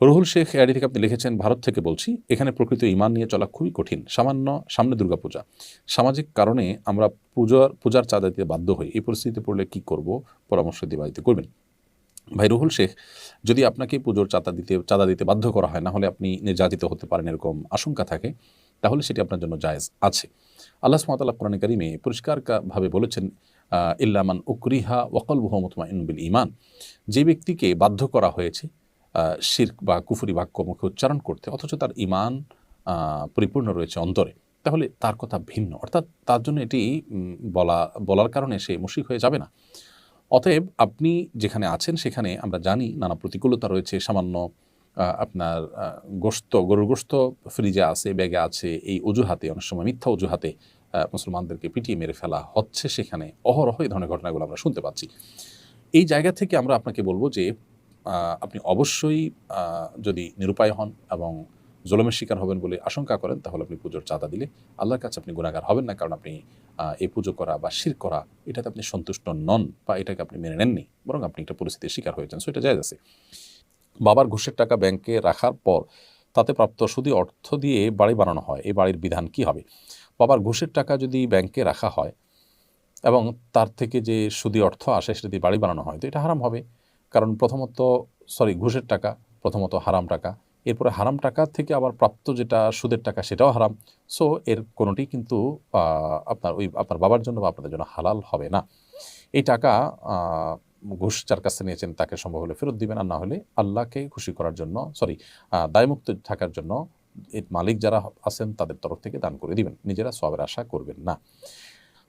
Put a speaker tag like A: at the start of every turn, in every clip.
A: রুহুল শেখ এআডি থেকে আপনি লিখেছেন, ভারত থেকে বলছি, এখানে প্রকৃত ইমান নিয়ে চলা খুবই কঠিন, সামান্য সামনে দুর্গাপূজা। সামাজিক কারণে আমরা পূজার পূজার চাঁদা দিতে বাধ্য হই। এই পরিস্থিতিতে পড়লে কি করব? পরামর্শ দিয়ে বাড়িতে করবেন। ভাই রুহুল শেখ, যদি আপনাকে পুজোর চাঁদা দিতে চাঁদা দিতে বাধ্য করা হয়, না হলে আপনি নির্যাতিত হতে পারেন এরকম আশঙ্কা থাকে, তাহলে সেটি আপনার জন্য জায়েজ আছে। আল্লাহ সুমাতাল্লাহ কোরআন করিমে পরিষ্কারভাবে বলেছেন ইল্লামান উকরিহা ওয়াকল বুহমতমা ইনবিল ইমান যে ব্যক্তিকে বাধ্য করা হয়েছে শির্ক বা কুফুরি বাক্য মুখে উচ্চারণ করতে, অথচ তার ইমান পরিপূর্ণ রয়েছে অন্তরে। তাহলে তার কথা ভিন্ন। অর্থাৎ তার জন্য এটি বলা, বলার কারণে সে মুশিক হয়ে যাবে না। অতএব আপনি যেখানে আছেন সেখানে আমরা জানি নানা প্রতিকূলতা রয়েছে। সামান্য আপনার গোস্ত গরুর গোস্ত ফ্রিজে আছে, ব্যাগে আছে, এই অজুহাতে, অনেক সময় মিথ্যা অজুহাতে মুসলমানদেরকে পিটিয়ে মেরে ফেলা হচ্ছে সেখানে। অহরহ এই ধরনের ঘটনাগুলো আমরা শুনতে পাচ্ছি। এই জায়গা থেকে আমরা আপনাকে বলব যে আপনি অবশ্যই যদি নিরুপায় হন এবং জলমের শিকার হবেন বলে আশঙ্কা করেন, তাহলে আপনি পুজোর চাঁদা দিলে আল্লাহর কাছে আপনি গুণাগার হবেন না, কারণ আপনি এই পুজো করা বা শির করা, এটাতে আপনি সন্তুষ্ট নন বা এটাকে আপনি মেনে নেননি, বরং আপনি একটা পরিস্থিতির শিকার হয়েছেন সো এটা জায়জ আছে। বাবার ঘুষের টাকা ব্যাংকে রাখার পর তাতে প্রাপ্ত সুদী অর্থ দিয়ে বাড়ি বানানো হয়, এই বাড়ির বিধান কি হবে? বাবার ঘুষের টাকা যদি ব্যাংকে রাখা হয় এবং তার থেকে যে সুদী অর্থ আসে সেটা দিয়ে বাড়ি বানানো হয়, তো এটা হারাম হবে। কারণ প্রথমত, সরি, ঘুষের টাকা, প্রথমত হারাম টাকা। এরপরে হারাম টাকা থেকে আবার প্রাপ্ত যেটা সুদের টাকা সেটাও হারাম। সো, এর কোনোটি কিন্তু আপনার ওই, আপনার বাবার জন্য বা আপনাদের জন্য হালাল হবে না। এই টাকা ঘুষ যার কাছে নিয়েছেন তাকে সম্ভব হলে ফেরত দিবেন। আর না হলে আল্লাহকে খুশি করার জন্য, সরি দায়মুক্ত থাকার জন্য এর মালিক যারা আছেন তাদের তরফ থেকে দান করে দিবেন। নিজেরা সবের আশা করবেন না।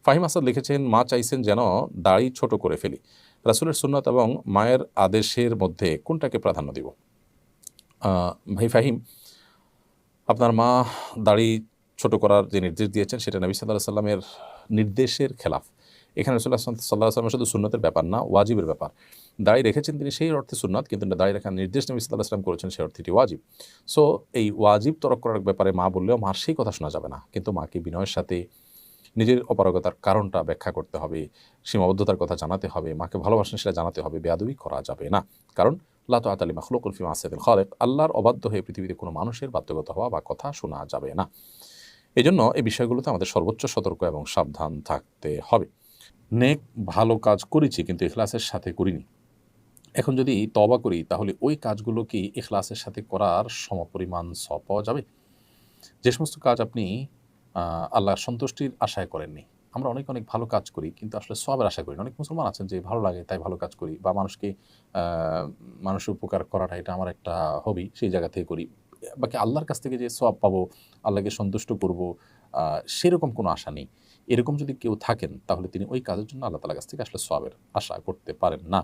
A: ফাহিম আসাদ লিখেছেন, মা চাইছেন যেন দাড়ি ছোট করে ফেলি। রাসুলের সুন্নত এবং মায়ের আদেশের মধ্যে কোনটাকে প্রাধান্য দিব? ভাই ফাহিম, আপনার মা দাড়ি ছোট করার যে নির্দেশ দিয়েছেন, সেটা নবী সাল্লাহ সাল্লামের নির্দেশের খেলাফ। এখানে রসুল্লাহ সাল্লাহ সাল্লামের শুধু সুন্নতের ব্যাপার না, ওয়াজিবের ব্যাপার। দাড়ি রেখেছেন তিনি সেই অর্থে সুন্নত, কিন্তু দাড়ি রাখার নির্দেশ নবী সাল্লাহ সাল্লাম করেছেন, সেই অর্থে এটি ওয়াজিব। সো এই ওয়াজিব তরক করার ব্যাপারে মা বললেও মার সেই কথা শোনা যাবে না। কিন্তু মাকে বিনয়ের সাথে নিজের অপারগতার কারণটা ব্যাখ্যা করতে হবে, সীমাবদ্ধতার কথা জানাতে হবে, মাকে ভালোবাসেন সেটা জানাতে হবে, বেয়াদবি করা যাবে না। কারণ লাত আতালি মাখলুকুল ফিমা আসাদুল খালেক, আল্লাহর অবাধ্য হয়ে পৃথিবীতে কোনো মানুষের বাধ্যগত হওয়া বা কথা শোনা যাবে না। এজন্য এই বিষয়গুলোতে আমাদের সর্বোচ্চ সতর্ক এবং সাবধান থাকতে হবে। নেক, ভালো কাজ করেছি কিন্তু এখলাসের সাথে করিনি। এখন যদি তবা করি, তাহলে ওই কাজগুলো কি এখলাসের সাথে করার সমপরিমাণ সব পাওয়া যাবে? যে সমস্ত কাজ আপনি আহ, আল্লাহর সন্তুষ্টির আশায় করেননি। আমরা অনেক অনেক ভালো কাজ করি কিন্তু আসলে সবের আশা করি অনেক মুসলমান আছেন যে ভালো লাগে তাই ভালো কাজ করি বা মানুষকে মানুষের উপকার করাটা এটা আমার একটা হবি সেই জায়গা থেকে করি। বাকি আল্লাহর কাছ থেকে যে সব পাবো আল্লাহকে সন্তুষ্ট করব সেরকম কোনো আশা নেই। এরকম যদি কেউ থাকেন তাহলে তিনি ওই কাজের জন্য আল্লাহ তালার কাছ থেকে আসলে সবের আশা করতে পারেন না।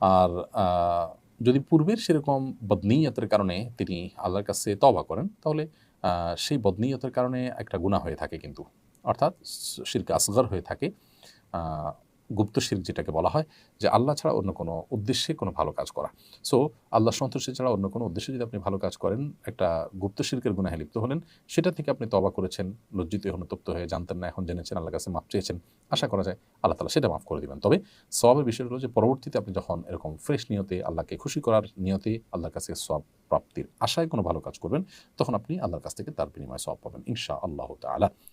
A: আর যদি পূর্বের সেরকম বদনীয়তের কারণে তিনি আল্লাহর কাছে তবা করেন তাহলে সেই বদনীয়তের কারণে একটা গুণা হয়ে থাকে কিন্তু। অর্থাৎ শিরকে আসগর হয়ে থাকে। গুপ্ত শির্ক যেটাকে বলা হয়, যে আল্লাহ ছাড়া অন্য কোনো উদ্দেশ্যে কোনো ভালো কাজ করা। সো আল্লাহ সন্তুষ্টি ছাড়া অন্য কোনো উদ্দেশ্যে যদি আপনি ভালো কাজ করেন, একটা গুপ্ত শির্কের গুণাহে লিপ্ত হলেন, সেটা থেকে আপনি তবা করেছেন, লজ্জিত অনুতপ্ত হয়ে জানতেন না, এখন জেনেছেন, আল্লাহর কাছে মাপ চেয়েছেন, আশা করা যায় আল্লাহ তালা সেটা মাফ করে দিবেন। তবে সবের বিষয় হলো যে, পরবর্তীতে আপনি যখন এরকম ফ্রেশ নিয়তে আল্লাহকে খুশি করার নিয়তে আল্লাহর কাছে সব প্রাপ্তির আশায় কোনো ভালো কাজ করবেন, তখন আপনি আল্লাহর কাছ থেকে তার বিনিময়ে সব পাবেন ইনশা আল্লাহ তালা